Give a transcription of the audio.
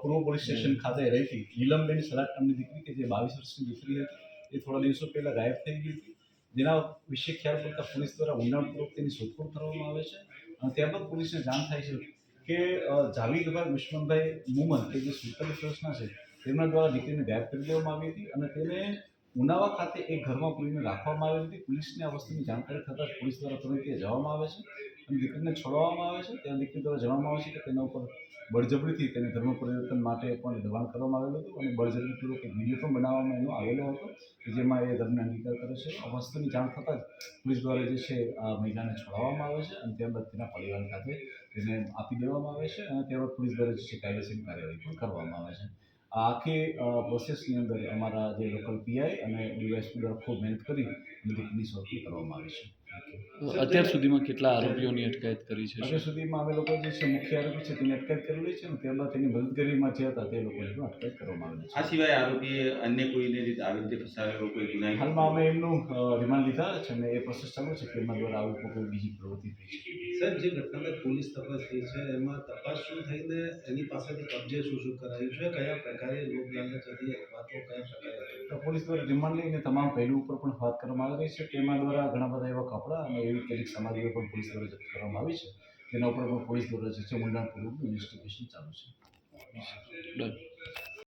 પૂર્વ police station ખાતે રહેતી નીલમબેન સલાટ નામની દીકરી કે જે બાવીસ વર્ષની દીકરી હતી એ થોડા દિવસો પહેલાં ગાયબ થઈ ગઈ હતી. જેના વિશે ખ્યાલ પડતા પોલીસ દ્વારા ઊંડાણપૂર્વક તેની શોધખોળ કરવામાં આવે છે અને ત્યારબાદ પોલીસને જાણ થાય છે કે જાવીદ ભાઈ દુશ્મનભાઈ મુમન કે જે સુડતાલીસ વર્ષના છે તેમના દ્વારા દીકરીને ગાયબ કરી દેવામાં આવી હતી અને તેને ઉનાવા ખાતે એક ઘરમાં પુલિસને રાખવામાં આવેલી હતી. પોલીસને આ વસ્તુની જાણકારી થતાં પોલીસ દ્વારા તરત જવામાં આવે છે અને દીકરીને છોડવામાં આવે છે. ત્યાં દીકરી દ્વારા જણાવવામાં આવે છે કે તેના ઉપર બળજબરીથી તેને ધર્મ પરિવર્તન માટે પણ દબાણ કરવામાં આવેલું હતું અને બળજબરીપૂર્વક એક વીડિયો પણ બનાવવામાં એનો આવેલો હતો કે જેમાં એ ધર્મને અંગીકાર કરે છે. આ વસ્તુની જાણ થતાં જ પોલીસ દ્વારા જે છે આ મહિલાને છોડાવવામાં આવે છે અને ત્યારબાદ તેના પરિવાર ખાતે તેને આપી દેવામાં આવે છે અને ત્યારબાદ પોલીસ દ્વારા જે છે કાયદેસરની કાર્યવાહી પણ કરવામાં આવે છે. આખી પ્રોસેસની અંદર અમારા જે લોકલ પીઆઈ અને ડીવાયસપી દ્વારા ખૂબ મહેનત કરી બધી કરવામાં આવી છે. અત્યાર સુધીમાં કેટલા આરોપીઓની અટકાયત કરી છે? અત્યાર સુધીમાં અમે લોકો જે છે મુખ્ય આરોપી છે તેની અટકાયત કરેલી છે અને ત્યારબાદ તેની મદદગીરીમાં જે હતા તે લોકોને પણ અટકાયત કરવામાં આવેલી આ સિવાય આરોપીએ અન્ય કોઈને રીતે આવી રીતે ફસાવેલો કોઈ ગુનાહિત હાલમાં અમે એમનું રિમાન્ડ લીધા છે અને એ પ્રોસેસ ચાલુ છે કે એમના દ્વારા આવું કોઈ બીજી પ્રવૃત્તિ થઈ છે સાહેબ જે ઘટનામાં પોલીસ તપાસ થઈ છે એમાં તપાસ શું થઈને એની પાસેથી કબજે શું શું કરાયું છે? કયા પ્રકારે લોક લાલચ હતી અથવા તો કયા પ્રકારે પોલીસ દ્વારા રિમાન્ડ લઈને તમામ પહેલું ઉપર પણ વાત કરવામાં આવી રહી છે. તેમાં દ્વારા ઘણા બધા એવા કપડાં અને એવી કેટલીક સામગ્રીઓ પણ પોલીસ દ્વારા જપ્ત કરવામાં આવી છે. તેના ઉપર પણ પોલીસ દ્વારા જે છે ઊંડાણપૂર્વક ઇન્વેસ્ટિગેશન ચાલુ છે.